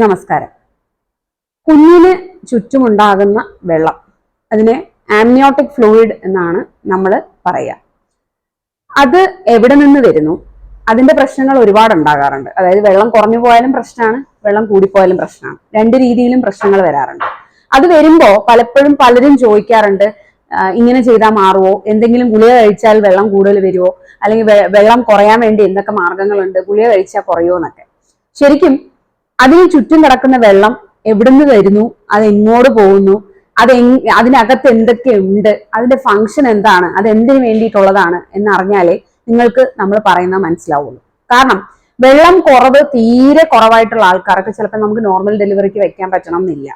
നമസ്കാരം. കുഞ്ഞിന് ചുറ്റുമുണ്ടാകുന്ന വെള്ളം അതിനെ ആംനിയോട്ടിക് ഫ്ലൂയിഡ് എന്നാണ് നമ്മൾ പറയുക അത് എവിടെ നിന്ന് വരുന്നു? അതിന്റെ പ്രശ്നങ്ങൾ ഒരുപാട് ഉണ്ടാകാറുണ്ട്. അതായത് വെള്ളം കുറഞ്ഞു പോയാലും പ്രശ്നമാണ് വെള്ളം കൂടിപ്പോയാലും പ്രശ്നമാണ് രണ്ട് രീതിയിലും പ്രശ്നങ്ങൾ വരാറുണ്ട്. അത് വരുമ്പോ പലപ്പോഴും പലരും ചോദിക്കാറുണ്ട് ഇങ്ങനെ ചെയ്താൽ മാറുമോ എന്തെങ്കിലും ഗുളിക കഴിച്ചാൽ വെള്ളം കൂടുതൽ വരുമോ അല്ലെങ്കിൽ വെള്ളം കുറയാൻ വേണ്ടി എന്തൊക്കെ മാർഗങ്ങളുണ്ട്? ഗുളിക കഴിച്ചാൽ കുറയുമോ എന്നൊക്കെ. ശരിക്കും അതിന് ചുറ്റും കിടക്കുന്ന വെള്ളം എവിടുന്ന് വരുന്നു? അത് എങ്ങോട്ട് പോകുന്നു? അത് അതിനകത്ത് എന്തൊക്കെ ഉണ്ട് അതിന്റെ ഫങ്ഷൻ എന്താണ്? അത് എന്തിനു വേണ്ടിയിട്ടുള്ളതാണ് എന്നറിഞ്ഞാലേ നിങ്ങൾക്ക് നമ്മൾ പറയുന്ന മനസ്സിലാവുള്ളൂ. കാരണം വെള്ളം കുറവ് തീരെ കുറവായിട്ടുള്ള ആൾക്കാർക്ക് ചിലപ്പോൾ നമുക്ക് നോർമൽ ഡെലിവറിക്ക് വെക്കാൻ പറ്റണം എന്നില്ല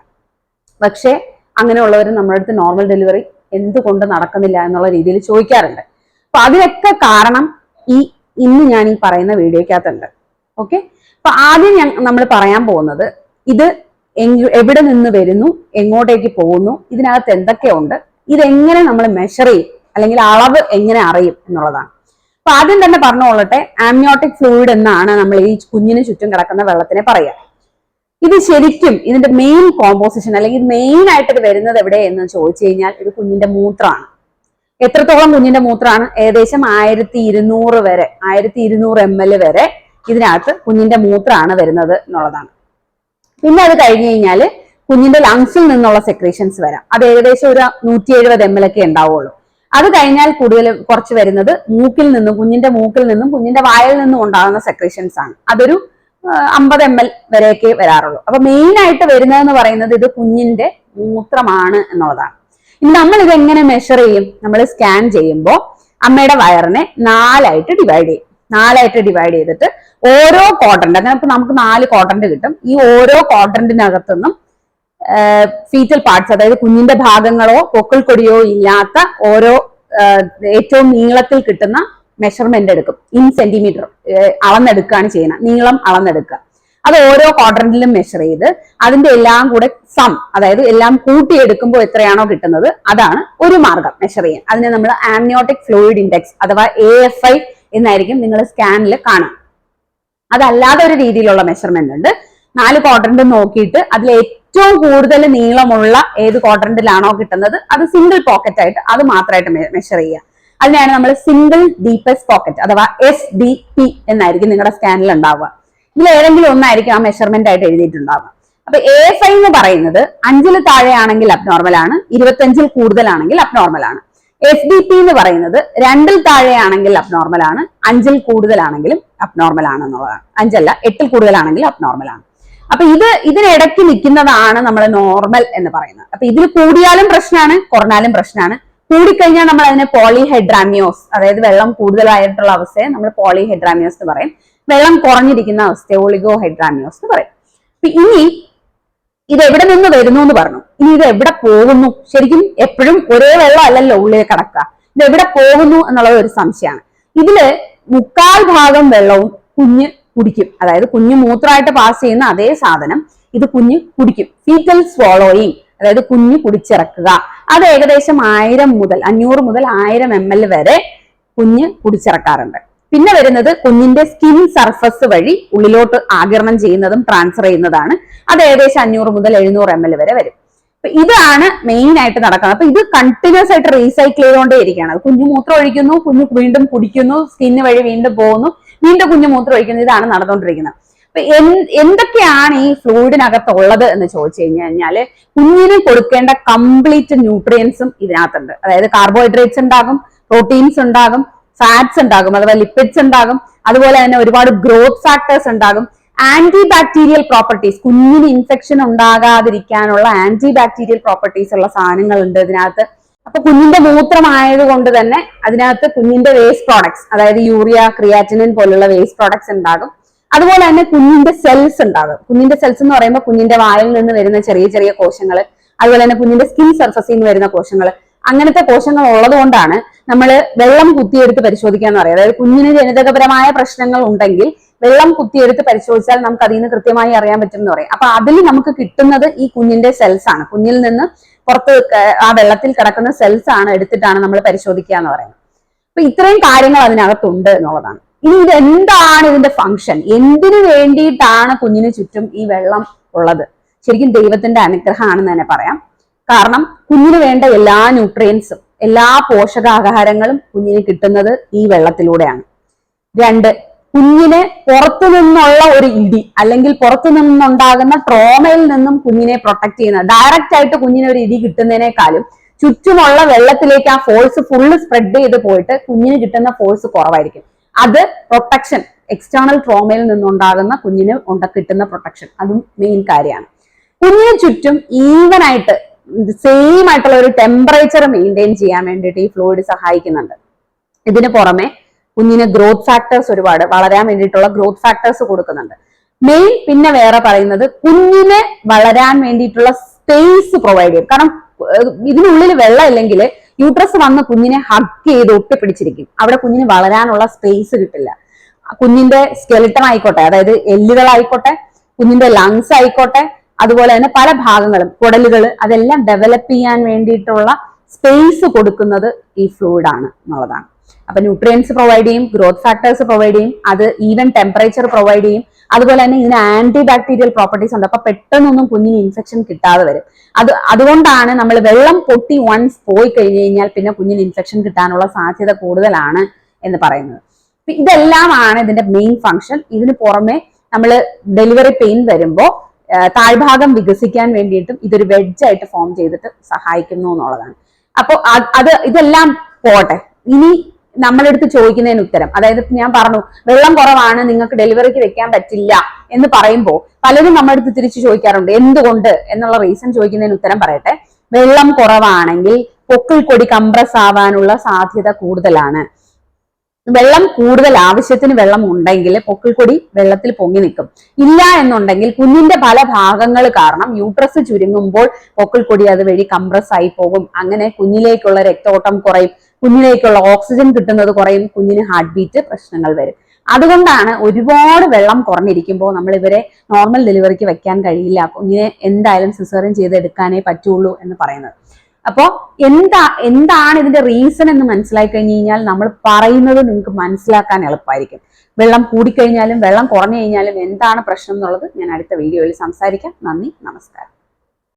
പക്ഷേ അങ്ങനെയുള്ളവർ നമ്മുടെ അടുത്ത് നോർമൽ ഡെലിവറി എന്തുകൊണ്ട് നടക്കുന്നില്ല എന്നുള്ള രീതിയിൽ ചോദിക്കാറുണ്ട്. അപ്പൊ അതിനൊക്കെ കാരണം ഈ ഇന്ന് ഞാൻ ഈ പറയുന്ന വീഡിയോക്കകത്തുണ്ട് ഓക്കെ അപ്പൊ ആദ്യം ഞാൻ നമ്മൾ പറയാൻ പോകുന്നത് ഇത് എവിടെ നിന്ന് വരുന്നു എങ്ങോട്ടേക്ക് പോകുന്നു ഇതിനകത്ത് എന്തൊക്കെയുണ്ട് ഇതെങ്ങനെ നമ്മൾ മെഷർ ചെയ്യും അല്ലെങ്കിൽ അളവ് എങ്ങനെ അറിയും എന്നുള്ളതാണ്. അപ്പൊ ആദ്യം തന്നെ പറഞ്ഞുകൊള്ളട്ടെ ആംനിയോട്ടിക് ഫ്ലൂയിഡ് എന്നാണ് നമ്മൾ ഈ കുഞ്ഞിന് ചുറ്റും കിടക്കുന്ന വെള്ളത്തിനെ പറയുക. ഇത് ശരിക്കും ഇതിന്റെ മെയിൻ കോമ്പോസിഷൻ അല്ലെങ്കിൽ മെയിൻ ആയിട്ട് ഇത് വരുന്നത് എവിടെ എന്ന് ചോദിച്ചു കഴിഞ്ഞാൽ ഇത് കുഞ്ഞിന്റെ മൂത്രമാണ്. എത്രത്തോളം കുഞ്ഞിന്റെ മൂത്രമാണ്? ഏകദേശം ആയിരത്തി ഇരുന്നൂറ് വരെ ആയിരത്തി ഇരുന്നൂറ് എം എൽ വരെ ഇതിനകത്ത് കുഞ്ഞിന്റെ മൂത്രമാണ് വരുന്നത് എന്നുള്ളതാണ്. പിന്നെ അത് കഴിഞ്ഞ് കഴിഞ്ഞാൽ കുഞ്ഞിന്റെ ലങ്സിൽ നിന്നുള്ള സെക്രീഷൻസ് വരാം. അത് ഏകദേശം ഒരു നൂറ്റി എഴുപത് എം എൽ ഒക്കെ ഉണ്ടാവുള്ളൂ. അത് കഴിഞ്ഞാൽ കൂടുതൽ കുറച്ച് വരുന്നത് മൂക്കിൽ നിന്നും കുഞ്ഞിന്റെ മൂക്കിൽ നിന്നും കുഞ്ഞിന്റെ വായിൽ നിന്നും ഉണ്ടാകുന്ന സെക്രീഷൻസ് ആണ്. അതൊരു അമ്പത് എം എൽ വരെയൊക്കെ വരാറുള്ളൂ. അപ്പൊ മെയിൻ ആയിട്ട് വരുന്നതെന്ന് പറയുന്നത് ഇത് കുഞ്ഞിന്റെ മൂത്രമാണ് എന്നുള്ളതാണ്. ഇനി നമ്മൾ ഇത് എങ്ങനെ മെഷർ ചെയ്യും? നമ്മൾ സ്കാൻ ചെയ്യുമ്പോൾ അമ്മയുടെ വയറിനെ നാലായിട്ട് ഡിവൈഡ് ചെയ്യും. നാലായിട്ട് ഡിവൈഡ് ചെയ്തിട്ട് ഓരോ ക്വാഡ്രന്റ് അങ്ങനെ ഇപ്പൊ നമുക്ക് നാല് ക്വാഡ്രന്റ് കിട്ടും. ഈ ഓരോ ക്വാഡ്രന്റിനകത്തുനിന്നും ഫീറ്റൽ പാർട്സ് അതായത് കുഞ്ഞിന്റെ ഭാഗങ്ങളോ പൊക്കിൾ കൊടിയോ ഇല്ലാത്ത ഓരോ ഏറ്റവും നീളത്തിൽ കിട്ടുന്ന മെഷർമെന്റ് എടുക്കും. ഇൻ സെന്റിമീറ്റർ അളന്നെടുക്കുകയാണ് ചെയ്യുന്നത്. നീളം അളന്നെടുക്കുക. അത് ഓരോ ക്വാഡ്രന്റിലും മെഷർ ചെയ്ത് അതിന്റെ എല്ലാം കൂടെ സം അതായത് എല്ലാം കൂട്ടിയെടുക്കുമ്പോൾ എത്രയാണോ കിട്ടുന്നത് അതാണ് ഒരു മാർഗം മെഷർ ചെയ്യാൻ. അതിനെ നമ്മൾ ആംനിയോട്ടിക് ഫ്ലൂയിഡ് ഇൻഡെക്സ് അഥവാ എ എഫ് ഐ എന്നായിരിക്കും നിങ്ങൾ സ്കാനിൽ കാണാം. അതല്ലാതെ ഒരു രീതിയിലുള്ള മെഷർമെന്റ് ഉണ്ട്. നാല് ക്വാഡ്രന്റ് നോക്കിയിട്ട് അതിൽ ഏറ്റവും കൂടുതൽ നീളമുള്ള ഏത് ക്വാഡ്രന്റിലാണോ കിട്ടുന്നത് അത് സിംഗിൾ പോക്കറ്റ് ആയിട്ട് അത് മാത്രമായിട്ട് മെഷർ ചെയ്യുക. അതിനെയാണ് നമ്മൾ സിംഗിൾ ഡീപ്പസ്റ്റ് പോക്കറ്റ് അഥവാ എസ് ഡി പി എന്നായിരിക്കും നിങ്ങളുടെ സ്കാനിൽ ഉണ്ടാവുക. ഇതിൽ ഏതെങ്കിലും ഒന്നായിരിക്കും ആ മെഷർമെന്റ് ആയിട്ട് എഴുതിയിട്ടുണ്ടാവുക. അപ്പൊ എ ഫൈ എന്ന് പറയുന്നത് അഞ്ചിൽ താഴെയാണെങ്കിൽ അബ്നോർമൽ ആണ് ഇരുപത്തഞ്ചിൽ കൂടുതലാണെങ്കിൽ അബ്നോർമൽ ആണ്. എഫ് ഡി പി എന്ന് പറയുന്നത് രണ്ടിൽ താഴെയാണെങ്കിൽ അബ്നോർമൽ ആണ് അഞ്ചിൽ കൂടുതലാണെങ്കിലും അബ്നോർമൽ ആണ് എന്നുള്ളതാണ്. അഞ്ചല്ല എട്ടിൽ കൂടുതലാണെങ്കിൽ അബ്നോർമൽ ആണ്. അപ്പൊ ഇത് ഇതിനിടയ്ക്ക് നിൽക്കുന്നതാണ് നമ്മൾ നോർമൽ എന്ന് പറയുന്നത്. അപ്പൊ ഇതിൽ കൂടിയാലും പ്രശ്നമാണ് കുറഞ്ഞാലും പ്രശ്നമാണ് കൂടിക്കഴിഞ്ഞാൽ നമ്മൾ അതിനെ പോളിഹൈഡ്രാമിയോസ് അതായത് വെള്ളം കൂടുതലായിട്ടുള്ള അവസ്ഥയെ നമ്മൾ പോളിഹൈഡ്രാമിയോസ് എന്ന് പറയും. വെള്ളം കുറഞ്ഞിരിക്കുന്ന അവസ്ഥയെ ഒളിഗോ ഹൈഡ്രാമിയോസ് എന്ന് പറയും. ഇനി ഇത് എവിടെ നിന്ന് വരുന്നു എന്ന് പറഞ്ഞു. ഇനി ഇത് എവിടെ പോകുന്നു? ശരിക്കും എപ്പോഴും ഒരേ വെള്ളം അല്ലല്ലോ ഉള്ളിൽ കിടക്കുക. ഇത് എവിടെ പോകുന്നു എന്നുള്ളത് ഒരു സംശയമാണ്. ഇതിൽ മുക്കാൽ ഭാഗം വെള്ളവും കുഞ്ഞ് കുടിക്കും. അതായത് കുഞ്ഞ് മൂത്രമായിട്ട് പാസ് ചെയ്യുന്ന അതേ സാധനം ഇത് കുഞ്ഞ് കുടിക്കും. ഫീറ്റൽ സ്വോളോയിങ് അതായത് കുഞ്ഞ് കുടിച്ചിറക്കുക. അത് ഏകദേശം ആയിരം മുതൽ അഞ്ഞൂറ് മുതൽ ആയിരം എം എൽ വരെ കുഞ്ഞ് കുടിച്ചിറക്കാറുണ്ട്. പിന്നെ വരുന്നത് കുഞ്ഞിന്റെ സ്കിൻ സർഫസ് വഴി ഉള്ളിലോട്ട് ആകിരണം ചെയ്യുന്നതും ട്രാൻസ്ഫർ ചെയ്യുന്നതാണ്. അത് ഏകദേശം അഞ്ഞൂറ് മുതൽ എഴുന്നൂറ് എം എൽ വരെ വരും. അപ്പൊ ഇതാണ് മെയിൻ ആയിട്ട് നടക്കുന്നത്. അപ്പൊ ഇത് കണ്ടിന്യൂസ് ആയിട്ട് റീസൈക്കിൾ ചെയ്തുകൊണ്ടേ ഇരിക്കുകയാണ്. കുഞ്ഞു മൂത്രം ഒഴിക്കുന്നു കുഞ്ഞു വീണ്ടും കുടിക്കുന്നു സ്കിന്ന് വഴി വീണ്ടും പോകുന്നു വീണ്ടും കുഞ്ഞു മൂത്രം ഒഴിക്കുന്നു ഇതാണ് നടന്നുകൊണ്ടിരിക്കുന്നത്. അപ്പൊ എന്തൊക്കെയാണ് ഈ ഫ്ലൂയിഡിനകത്ത് ഉള്ളത് എന്ന് ചോദിച്ചു കഴിഞ്ഞു കഴിഞ്ഞാൽ കുഞ്ഞിന് കൊടുക്കേണ്ട കംപ്ലീറ്റ് ന്യൂട്രിയൻസും ഇതിനകത്തുണ്ട്. അതായത് കാർബോഹൈഡ്രേറ്റ്സ് ഉണ്ടാകും പ്രോട്ടീൻസ് ഉണ്ടാകും ഫാറ്റ്സ് ഉണ്ടാകും അഥവാ ലിപ്പിഡ്സ് ഉണ്ടാകും അതുപോലെ തന്നെ ഒരുപാട് ഗ്രോത്ത് ഫാക്ടേഴ്സ് ഉണ്ടാകും. ആന്റി ബാക്ടീരിയൽ പ്രോപ്പർട്ടീസ് കുഞ്ഞിന് ഇൻഫെക്ഷൻ ഉണ്ടാകാതിരിക്കാനുള്ള ആന്റി ബാക്ടീരിയൽ പ്രോപ്പർട്ടീസ് ഉള്ള സാധനങ്ങൾ ഉണ്ട് ഇതിനകത്ത്. അപ്പൊ കുഞ്ഞിന്റെ മൂത്രമായത് കൊണ്ട് തന്നെ അതിനകത്ത് കുഞ്ഞിന്റെ വേസ്റ്റ് പ്രോഡക്ട്സ് അതായത് യൂറിയ ക്രിയാറ്റിനിൻ പോലുള്ള വേസ്റ്റ് പ്രോഡക്ട്സ് ഉണ്ടാകും. അതുപോലെ തന്നെ കുഞ്ഞിന്റെ സെൽസ് ഉണ്ടാകും. കുഞ്ഞിന്റെ സെൽസ് എന്ന് പറയുമ്പോൾ കുഞ്ഞിന്റെ വായിൽ നിന്ന് വരുന്ന ചെറിയ ചെറിയ കോശങ്ങൾ അതുപോലെ തന്നെ കുഞ്ഞിന്റെ സ്കിൻ സർഫസിൽ നിന്ന് വരുന്ന കോശങ്ങൾ അങ്ങനത്തെ കോശങ്ങൾ ഉള്ളതുകൊണ്ടാണ് നമ്മൾ വെള്ളം കുത്തിയെടുത്ത് പരിശോധിക്കുക എന്ന് പറയുന്നത് അതായത് കുഞ്ഞിന് ജനിതകപരമായ പ്രശ്നങ്ങൾ ഉണ്ടെങ്കിൽ വെള്ളം കുത്തിയെടുത്ത് പരിശോധിച്ചാൽ നമുക്ക് അതിൽ നിന്ന് കൃത്യമായി അറിയാൻ പറ്റും എന്ന് പറയും. അപ്പൊ അതിൽ നമുക്ക് കിട്ടുന്നത് ഈ കുഞ്ഞിന്റെ സെൽസ് ആണ്. കുഞ്ഞിൽ നിന്ന് പുറത്ത് ആ വെള്ളത്തിൽ കിടക്കുന്ന സെൽസ് ആണ് എടുത്തിട്ടാണ് നമ്മൾ പരിശോധിക്കുക എന്ന് പറയുന്നത്. അപ്പൊ ഇത്രയും കാര്യങ്ങൾ അതിനകത്തുണ്ട് എന്നുള്ളതാണ്. ഇനി ഇത് എന്താണ് ഇതിന്റെ ഫംഗ്ഷൻ എന്തിനു വേണ്ടിയിട്ടാണ് കുഞ്ഞിന് ചുറ്റും ഈ വെള്ളം ഉള്ളത്? ശരിക്കും ദൈവത്തിന്റെ അനുഗ്രഹമാണെന്ന് തന്നെ പറയാം. കാരണം കുഞ്ഞിന് വേണ്ട എല്ലാ ന്യൂട്രിയൻസും എല്ലാ പോഷകാഹാരങ്ങളും കുഞ്ഞിന് കിട്ടുന്നത് ഈ വെള്ളത്തിലൂടെയാണ്. രണ്ട് കുഞ്ഞിനെ പുറത്തു നിന്നുള്ള ഒരു ഇടി അല്ലെങ്കിൽ പുറത്തു നിന്നുണ്ടാകുന്ന ട്രോമയിൽ നിന്നും കുഞ്ഞിനെ പ്രൊട്ടക്ട് ചെയ്യുന്ന ഡയറക്റ്റ് ആയിട്ട് കുഞ്ഞിന് ഒരു ഇടി കിട്ടുന്നതിനേക്കാളും ചുറ്റുമുള്ള വെള്ളത്തിലേക്ക് ആ ഫോഴ്സ് ഫുള്ള് സ്പ്രെഡ് ചെയ്ത് പോയിട്ട് കുഞ്ഞിന് കിട്ടുന്ന ഫോഴ്സ് കുറവായിരിക്കും. അത് പ്രൊട്ടക്ഷൻ എക്സ്റ്റേണൽ ട്രോമയിൽ നിന്നുണ്ടാകുന്ന കുഞ്ഞിന് ഉണ്ട കിട്ടുന്ന പ്രൊട്ടക്ഷൻ അതും മെയിൻ കാര്യമാണ്. കുഞ്ഞിന് ചുറ്റും ഈവൻ ആയിട്ട് സെയിം ആയിട്ടുള്ള ഒരു ടെമ്പറേച്ചർ മെയിന്റെയിൻ ചെയ്യാൻ വേണ്ടിയിട്ട് ഈ ഫ്ലൂയിഡ് സഹായിക്കുന്നുണ്ട്. ഇതിന് പുറമെ കുഞ്ഞിന് ഗ്രോത്ത് ഫാക്ടേഴ്സ് ഒരുപാട് വളരാൻ വേണ്ടിയിട്ടുള്ള ഗ്രോത്ത് ഫാക്ടേഴ്സ് കൊടുക്കുന്നുണ്ട്. മെയിൻ പിന്നെ വേറെ പറയുന്നത് കുഞ്ഞിനെ വളരാൻ വേണ്ടിയിട്ടുള്ള സ്പേസ് പ്രൊവൈഡ് ചെയ്യും. കാരണം ഇതിനുള്ളിൽ വെള്ളം ഇല്ലെങ്കിൽ യൂട്രസ് വന്ന് കുഞ്ഞിനെ ഹഗ് ചെയ്ത് ഒട്ടിപ്പിടിച്ചിരിക്കും. അവിടെ കുഞ്ഞിന് വളരാനുള്ള സ്പേസ് കിട്ടില്ല. കുഞ്ഞിന്റെ സ്കെലിട്ടൺ ആയിക്കോട്ടെ അതായത് എല്ലുകളായിക്കോട്ടെ കുഞ്ഞിന്റെ ലങ്സ് ആയിക്കോട്ടെ അതുപോലെ തന്നെ പല ഭാഗങ്ങളും കുടലുകൾ അതെല്ലാം ഡെവലപ്പ് ചെയ്യാൻ വേണ്ടിയിട്ടുള്ള സ്പേസ് കൊടുക്കുന്നത് ഈ ഫ്ലൂയിഡ് ആണ് എന്നുള്ളതാണ്. അപ്പൊ ന്യൂട്രിയൻസ് പ്രൊവൈഡ് ചെയ്യും ഗ്രോത്ത് ഫാക്ടേഴ്സ് പ്രൊവൈഡ് ചെയ്യും അത് ഈവൻ ടെമ്പറേച്ചർ പ്രൊവൈഡ് ചെയ്യും. അതുപോലെ തന്നെ ഇതിന് ആന്റി ബാക്ടീരിയൽ പ്രോപ്പർട്ടീസ് ഉണ്ട്. അപ്പൊ പെട്ടെന്നൊന്നും കുഞ്ഞിന് ഇൻഫെക്ഷൻ കിട്ടാതെ വരും. അത് അതുകൊണ്ടാണ് നമ്മൾ വെള്ളം പൊട്ടി വൺസ് പോയി കഴിഞ്ഞു കഴിഞ്ഞാൽ പിന്നെ കുഞ്ഞിന് ഇൻഫെക്ഷൻ കിട്ടാനുള്ള സാധ്യത കൂടുതലാണ് എന്ന് പറയുന്നത്. ഇതെല്ലാമാണ് ഇതിന്റെ മെയിൻ ഫംഗ്ഷൻ ഇതിന് പുറമെ നമ്മൾ ഡെലിവറി പെയിൻ വരുമ്പോൾ താഴ്ഭാഗം വികസിക്കാൻ വേണ്ടിയിട്ടും ഇതൊരു വെഡ്ജായിട്ട് ഫോം ചെയ്തിട്ട് സഹായിക്കുന്നു എന്നുള്ളതാണ്. അപ്പോൾ അത് ഇതെല്ലാം പോട്ടെ. ഇനി നമ്മളെടുത്ത് ചോദിക്കുന്നതിന് ഉത്തരം. അതായത് ഞാൻ പറഞ്ഞു വെള്ളം കുറവാണ് നിങ്ങൾക്ക് ഡെലിവറിക്ക് വെക്കാൻ പറ്റില്ല എന്ന് പറയുമ്പോൾ പലരും നമ്മളെടുത്ത് തിരിച്ചു ചോദിക്കാറുണ്ട് എന്തുകൊണ്ട്? എന്നുള്ള റീസൺ ചോദിക്കുന്നതിന് ഉത്തരം പറയട്ടെ. വെള്ളം കുറവാണെങ്കിൽ പൊക്കിൾ കൊടി കംപ്രസ് ആവാനുള്ള സാധ്യത കൂടുതലാണ്. വെള്ളം കൂടുതൽ ആവശ്യത്തിന് വെള്ളം ഉണ്ടെങ്കിൽ പൊക്കിൾക്കൊടി വെള്ളത്തിൽ പൊങ്ങി നിൽക്കും. ഇല്ല എന്നുണ്ടെങ്കിൽ കുഞ്ഞിന്റെ പല ഭാഗങ്ങൾ കാരണം യൂട്രസ് ചുരുങ്ങുമ്പോൾ പൊക്കിൾക്കൊടി അതുവഴി കംപ്രസ് ആയി പോകും. അങ്ങനെ കുഞ്ഞിലേക്കുള്ള രക്തോട്ടം കുറയും. കുഞ്ഞിലേക്കുള്ള ഓക്സിജൻ കിട്ടുന്നത് കുറയും. കുഞ്ഞിന് ഹാർട്ട് ബീറ്റ് പ്രശ്നങ്ങൾ വരും. അതുകൊണ്ടാണ് ഒരുപാട് വെള്ളം കുറഞ്ഞിരിക്കുമ്പോൾ നമ്മൾ ഇവരെ നോർമൽ ഡെലിവറിക്ക് വെക്കാൻ കഴിയില്ല. കുഞ്ഞിനെ എന്തായാലും സിസേറിയൻ ചെയ്തെടുക്കാനേ പറ്റുള്ളൂ എന്ന് പറയുന്നത്. അപ്പോ എന്താ എന്താണ് ഇതിന്റെ റീസൺ എന്ന് മനസ്സിലാക്കി കഴിഞ്ഞു കഴിഞ്ഞാൽ നമ്മൾ പറയുന്നത് നിങ്ങൾക്ക് മനസ്സിലാക്കാൻ എളുപ്പമായിരിക്കും വെള്ളം കൂടിക്കഴിഞ്ഞാലും വെള്ളം കുറഞ്ഞു കഴിഞ്ഞാലും എന്താണ് പ്രശ്നം എന്നുള്ളത് ഞാൻ അടുത്ത വീഡിയോയിൽ സംസാരിക്കാം. നന്ദി നമസ്കാരം.